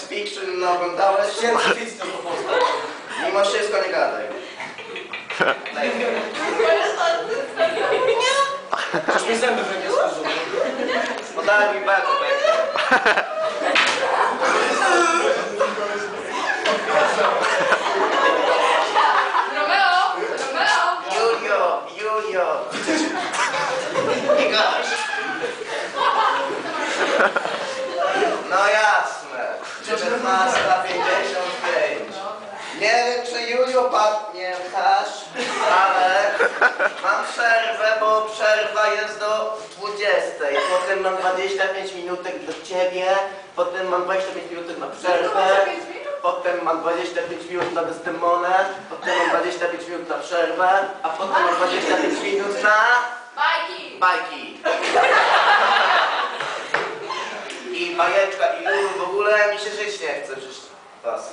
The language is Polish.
Science Fiction oglądałeś? Science fiction po polsku. Mimo wszystko nie gadaj. Daj. Przecież mi zęby mnie schodzą. Podaj mi bekę, bekę. 19.55. Nie wiem, czy Julio pamiętasz, ale mam przerwę, bo przerwa jest do 20. Potem mam 25 minutek do ciebie, potem mam 25 minutek na przerwę. Potem mam 25 minut na Desdemonę, potem mam 25 minut na przerwę, a potem mam 25 minut na Bajki! bajki. Bajeczka i lulu w ogóle mi się żyć nie chce przecież was.